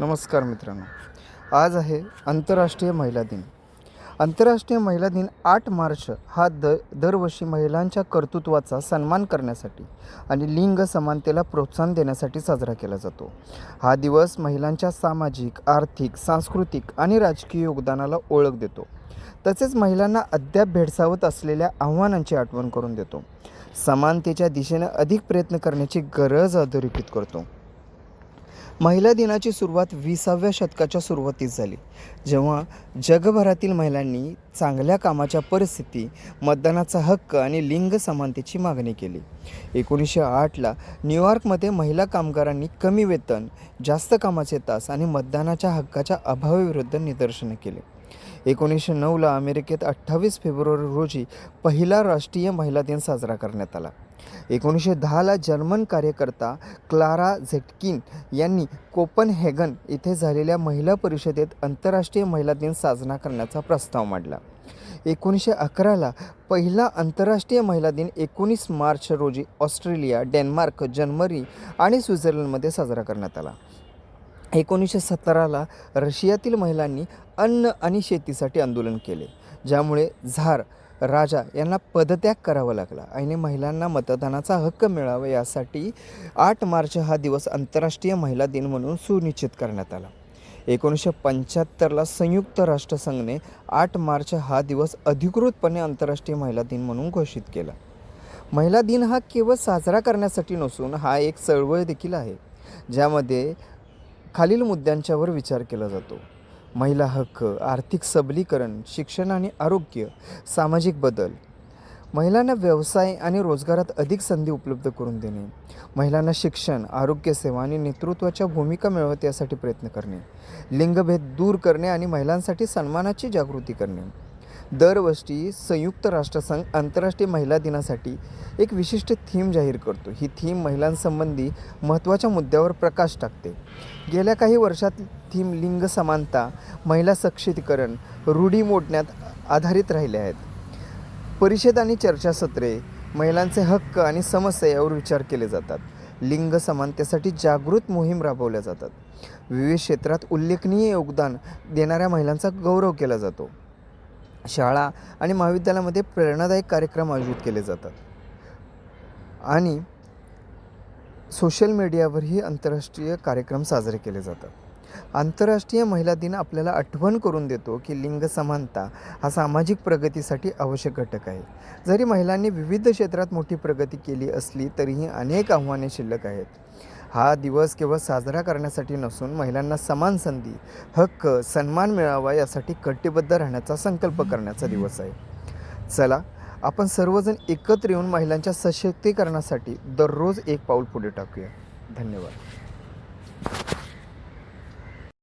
नमस्कार मित्रांनो. आज आहे आंतरराष्ट्रीय महिला दिन. आंतरराष्ट्रीय महिला दिन आठ मार्च हा द दरवर्षी महिलांच्या कर्तृत्वाचा सन्मान करण्यासाठी आणि लिंग समानतेला प्रोत्साहन देण्यासाठी साजरा केला जातो. हा दिवस महिलांच्या सामाजिक आर्थिक सांस्कृतिक आणि राजकीय योगदानाला ओळख देतो. तसेच महिलांना अद्याप भेडसावत असलेल्या आव्हानांची आठवण करून देतो. समानतेच्या दिशेने अधिक प्रयत्न करण्याची गरज अधोरेखित करतो. महिला दिनाची सुरुवात विसाव्या शतकाच्या सुरुवातीस झाली. जेव्हा जगभरातील महिलांनी चांगल्या कामाच्या परिस्थिती मतदानाचा हक्क आणि लिंग समानतेची मागणी केली. एकोणीसशे आठला न्यूयॉर्कमध्ये महिला कामगारांनी कमी वेतन जास्त कामाचे तास आणि मतदानाच्या हक्काच्या अभावाविरुद्ध निदर्शनं केली. एकोणीसशे नऊला अमेरिकेत अठ्ठावीस फेब्रुवारी रोजी पहिला राष्ट्रीय महिला दिन साजरा करण्यात आला. एकोणीसशे दहाला जर्मन कार्यकर्ता क्लारा झेटकिन यांनी कोपनहेगन येथे झालेल्या महिला परिषदेत आंतरराष्ट्रीय महिला दिन साजरा करण्याचा प्रस्ताव मांडला. एकोणीसशे अकराला पहिला आंतरराष्ट्रीय महिला दिन एकोणीस मार्च रोजी ऑस्ट्रेलिया डेन्मार्क जर्मनी आणि स्वित्झर्लंडमध्ये साजरा करण्यात आला. एकोणीसशे सतराला रशियातील महिलांनी अन्न आणि शेतीसाठी आंदोलन केले ज्यामुळे झार राजा यांना पदत्याग करावा लागला आणि महिलांना मतदानाचा हक्क मिळावा यासाठी आठ मार्च हा दिवस आंतरराष्ट्रीय महिला दिन म्हणून सुनिश्चित करण्यात आला. एकोणीसशे पंच्याहत्तरला संयुक्त राष्ट्रसंघने आठ मार्च हा दिवस अधिकृतपणे आंतरराष्ट्रीय महिला दिन म्हणून घोषित केला. महिला दिन हा केवळ साजरा करण्यासाठी नसून हा एक चळवळ देखील आहे ज्यामध्ये खालील मुद्द्यांच्यावर विचार केला जातो. महिला हक्क आर्थिक सबलीकरण शिक्षण आणि आरोग्य सामाजिक बदल. महिलांना व्यवसाय आणि रोजगारात अधिक संधी उपलब्ध करून देणे. महिलांना शिक्षण आरोग्यसेवा आणि नेतृत्वाच्या भूमिका मिळवत यासाठी प्रयत्न करणे. लिंगभेद दूर करणे आणि महिलांसाठी सन्मानाची जागृती करणे. दरवर्षी संयुक्त राष्ट्रसंघ आंतरराष्ट्रीय महिला दिनासाठी एक विशिष्ट थीम जाहीर करतो. ही थीम महिलांसंबंधी महत्त्वाच्या मुद्द्यावर प्रकाश टाकते. गेल्या काही वर्षात थीम लिंग समानता महिला सक्षमीकरण रूढी मोडण्यात आधारित राहिल्या आहेत. परिषद आणि चर्चासत्रे महिलांचे हक्क आणि समस्या यावर विचार केले जातात. लिंग समानतेसाठी जागृत मोहीम राबवल्या जातात. विविध क्षेत्रात उल्लेखनीय योगदान देणाऱ्या महिलांचा गौरव केला जातो. शाळा आणि महाविद्यालयामध्ये प्रेरणादायक कार्यक्रम आयोजित केले जातात. आणि सोशल मीडियावरही आंतरराष्ट्रीय कार्यक्रम साजरे केले जातात. आंतरराष्ट्रीय महिला दिन आपल्याला आठवण करून देतो की लिंग समानता हा सामाजिक प्रगतीसाठी आवश्यक घटक आहे. जरी महिलांनी विविध क्षेत्रात मोठी प्रगती केली असली तरीही अनेक आव्हाने शिल्लक आहेत. हा दिवस केवळ साजरा करण्यासाठी नसून महिलांना समान संधी हक्क सन्मान मिळावा यासाठी कटिबद्ध राहण्याचा संकल्प करण्याचा दिवस आहे. चला आपण सर्वजण एकत्र येऊन महिलांच्या सशक्तीकरणासाठी दररोज एक पाऊल पुढे टाकूया. धन्यवाद.